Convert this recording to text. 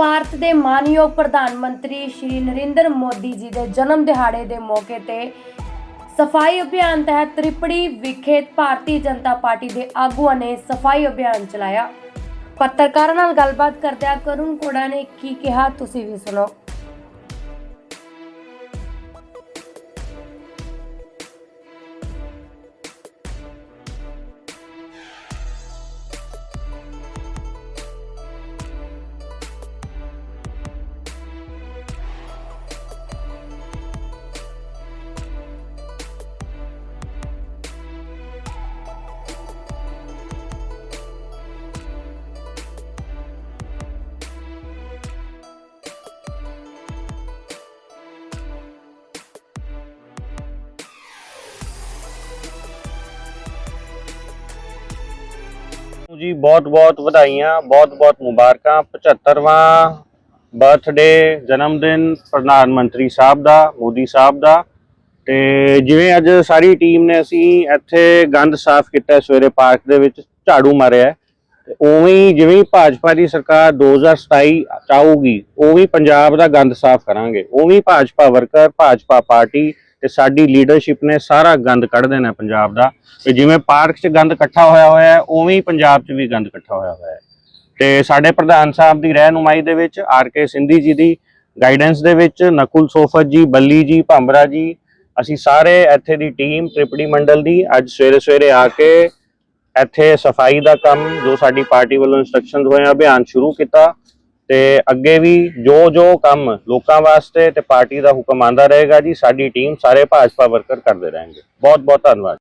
ਭਾਰਤ ਦੇ ਮਾਨਯੋਗ ਪ੍ਰਧਾਨ ਮੰਤਰੀ ਸ਼੍ਰੀ ਨਰਿੰਦਰ ਮੋਦੀ ਜੀ ਦੇ ਜਨਮ ਦਿਹਾੜੇ ਦੇ ਮੌਕੇ ਤੇ ਸਫ਼ਾਈ ਅਭਿਆਨ ਤਹਿਤ ਤ੍ਰਿਪੜੀ ਵਿਖੇ ਭਾਰਤੀ ਜਨਤਾ ਪਾਰਟੀ ਦੇ ਆਗੂਆਂ ਨੇ ਸਫ਼ਾਈ ਅਭਿਆਨ ਚਲਾਇਆ। ਪੱਤਰਕਾਰਾਂ ਨਾਲ ਗੱਲਬਾਤ ਕਰਦਿਆਂ ਕਰੁਣ ਕੋੜਾ ਨੇ ਕੀ ਕਿਹਾ, ਤੁਸੀਂ ਵੀ ਸੁਣੋ। ਜੀ ਬਹੁਤ-ਬਹੁਤ ਵਧਾਈਆਂ ਬਹੁਤ-ਬਹੁਤ ਮੁਬਾਰਕਾਂ। 75ਵਾਂ ਬਰਥਡੇ ਜਨਮ ਦਿਨ ਪ੍ਰਧਾਨ ਮੰਤਰੀ ਸਾਹਿਬ ਦਾ, ਮੋਦੀ ਸਾਹਿਬ ਦਾ। ਤੇ ਜਿਵੇਂ ਅੱਜ ਸਾਰੀ ਟੀਮ ਨੇ ਅਸੀਂ ਇੱਥੇ ਗੰਦ ਸਾਫ਼ ਕੀਤਾ ਸਵੇਰੇ ਪਾਰਕ ਦੇ ਵਿੱਚ ਝਾੜੂ ਮਾਰਿਆ ਤੇ ਉਵੇਂ ਹੀ ਜਿਵੇਂ ਭਾਜਪਾ ਦੀ ਸਰਕਾਰ 2027 ਚਾਹੂਗੀ, ਉਵੇਂ ਪੰਜਾਬ ਦਾ ਗੰਦ ਸਾਫ਼ ਕਰਾਂਗੇ। ਉਵੇਂ ਭਾਜਪਾ ਵਰਕਰ, ਭਾਜਪਾ ਪਾਰਟੀ ਤੇ ਸਾਡੀ ਲੀਡਰਸ਼ਿਪ ਨੇ ਸਾਰਾ ਗੰਦ ਕੱਢ ਦੇਣਾ ਪੰਜਾਬ ਦਾ। ਤੇ ਜਿਵੇਂ ਪਾਰਕ 'ਚ ਗੰਦ ਇਕੱਠਾ ਹੋਇਆ ਹੋਇਆ ਹੈ, ਉਵੇਂ ਹੀ ਪੰਜਾਬ 'ਚ ਵੀ ਗੰਦ ਇਕੱਠਾ ਹੋਇਆ ਹੋਇਆ ਹੈ। ਤੇ ਸਾਡੇ ਪ੍ਰਧਾਨ ਸਾਹਿਬ ਦੀ ਰਹਿਨੁਮਾਈ ਦੇ ਵਿੱਚ ਆਰ ਕੇ ਸਿੰਧੀ ਜੀ ਦੀ ਗਾਈਡੈਂਸ ਦੇ ਵਿੱਚ ਨਕੁਲ ਸੋਫਤ ਜੀ, ਬੱਲੀ ਜੀ, ਭਾਂਬਰਾ ਜੀ, ਅਸੀਂ ਸਾਰੇ ਇੱਥੇ ਦੀ ਟੀਮ ਤ੍ਰਿਪੜੀ ਮੰਡਲ ਦੀ ਅੱਜ ਸਵੇਰੇ ਸਵੇਰੇ ਆ ਕੇ ਇੱਥੇ ਸਫ਼ਾਈ ਦਾ ਕੰਮ ਜੋ ਸਾਡੀ ਪਾਰਟੀ ਵੱਲੋਂ ਇਨਸਟਰਕਸ਼ਨਸ ਹੋਏ ਆ, ਅਭਿਆਨ ਸ਼ੁਰੂ ਕੀਤਾ। ਤੇ ਅੱਗੇ ਵੀ ਜੋ ਜੋ ਕੰਮ ਲੋਕਾਂ ਵਾਸਤੇ ਤੇ ਪਾਰਟੀ ਦਾ ਹੁਕਮ ਆਂਦਾ ਰਹੇਗਾ ਜੀ, ਸਾਡੀ ਟੀਮ ਸਾਰੇ ਭਾਜਪਾ ਵਰਕਰ ਕਰਦੇ ਰਹਿਣਗੇ। ਬਹੁਤ ਬਹੁਤ ਧੰਨਵਾਦ।